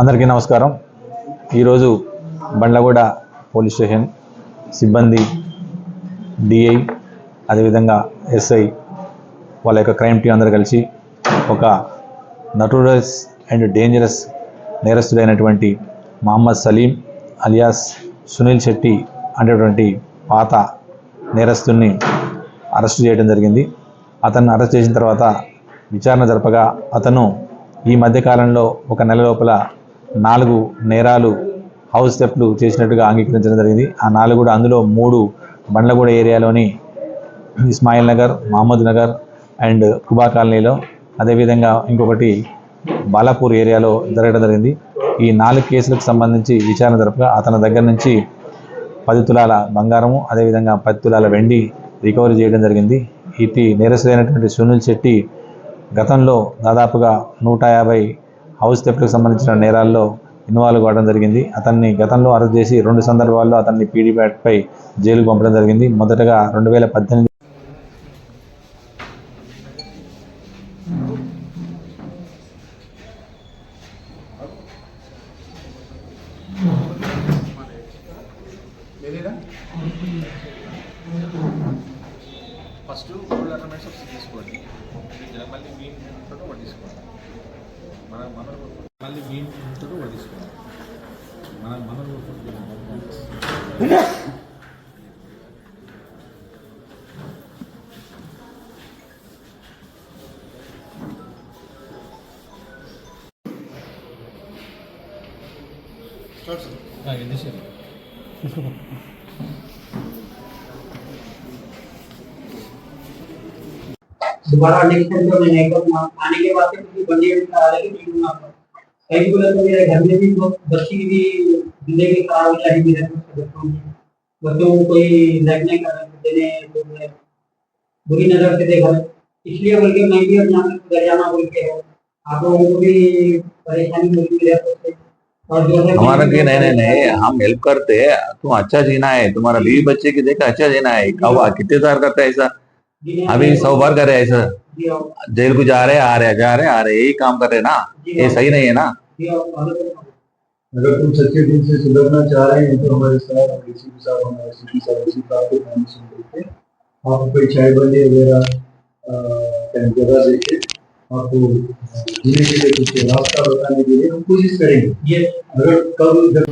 అందరికీ నమస్కారం. ఈరోజు బండ్లగూడ పోలీస్ స్టేషన్ సిబ్బంది డిఐ అదేవిధంగా ఎస్ఐ వాళ్ళ యొక్క క్రైమ్ టీం అందరు కలిసి ఒక నటూరస్ అండ్ డేంజరస్ నేరస్తుడైనటువంటి మహమ్మద్ సలీం అలియాస్ సునీల్ శెట్టి అనేటువంటి పాత నేరస్తుని అరెస్ట్ చేయడం జరిగింది. అతన్ని అరెస్ట్ చేసిన తర్వాత విచారణ జరపగా అతను ఈ మధ్యకాలంలో ఒక నెల లోపల నాలుగు నేరాలు హౌస్ స్టెప్లు చేసినట్టుగా అంగీకరించడం జరిగింది. ఆ నాలుగు కూడా అందులో మూడు బండ్లగూడ ఏరియాలోని ఇస్మాయిల్ నగర్ మహమ్మద్ నగర్ అండ్ కుబా కాలనీలో. అదేవిధంగా ఇంకొకటి బాలాపూర్ ఏరియాలో జరగడం జరిగింది. ఈ నాలుగు కేసులకు సంబంధించి విచారణ జరపగా అతని దగ్గర నుంచి పది తులాల బంగారము అదేవిధంగా పది తులాల వెండి రికవరీ చేయడం జరిగింది. ఇటు నేరస్తుడైనటువంటి సునీల్ శెట్టి గతంలో దాదాపుగా నూట యాభై హౌస్ థెఫ్ట్కి సంబంధించిన నేరాల్లో ఇన్వాల్వ్ కావడం జరిగింది. అతన్ని గతంలో అరెస్ట్ చేసి రెండు సందర్భాల్లో అతన్ని పీడీ పై జైలుకు పంపడం జరిగింది. మొదటగా రెండు వేల పద్దెనిమిది ఫస్ట్ గవర్నమెంట్ సబ్సిడీ తీసుకోండి మళ్ళీ మీ ఇంట్లో వడ్డీసుకోండి మన మన మళ్ళీ మీ ఇంట్లో వడ్డీసుకోండి మన మన Start, sir. Ah, initially. की संख्या में नहीं करूँगा। आने के बाद से बंदी करा लेगी नहीं दूँगा कई बोले तो मेरे घर में भी तो बच्ची की भी ज़िंदगी खराब हो जाएगी, मेरे तो बच्चों की बच्चों को कोई लाइक नहीं कर देने तो बुरी नज़र से देखा। इसलिए बोल के मैं भी अपना घर जाना बोल के आप लोगों को भी परेशानी और जो है हमारा कि नहीं नहीं नहीं, हम हेल्प करते हैं। तुम अच्छा जीना है, तुम्हारा बीवी बच्चे की देखा अच्छा जीना है। कब कितने साल करता है ऐसा? अभी सौ बार कर रहे जी आओ जेल को जा रहे आ रहे जा रहे आ रहे यही काम कर रहे ना? ये सही नहीं है ना। अगर तुम सच्चे दिल से सुधरना चाह रहे हैं तो हमारे साथ और किसी के साथ हमारे सिटी साथ इसी का आपको काम सुन देते आपको कोई चाय बंदी वगैरह कहीं जगह देके आपको जीने के लिए कुछ रास्ता बताने के लिए हम कोशिश करेंगे। ये अगर कल जब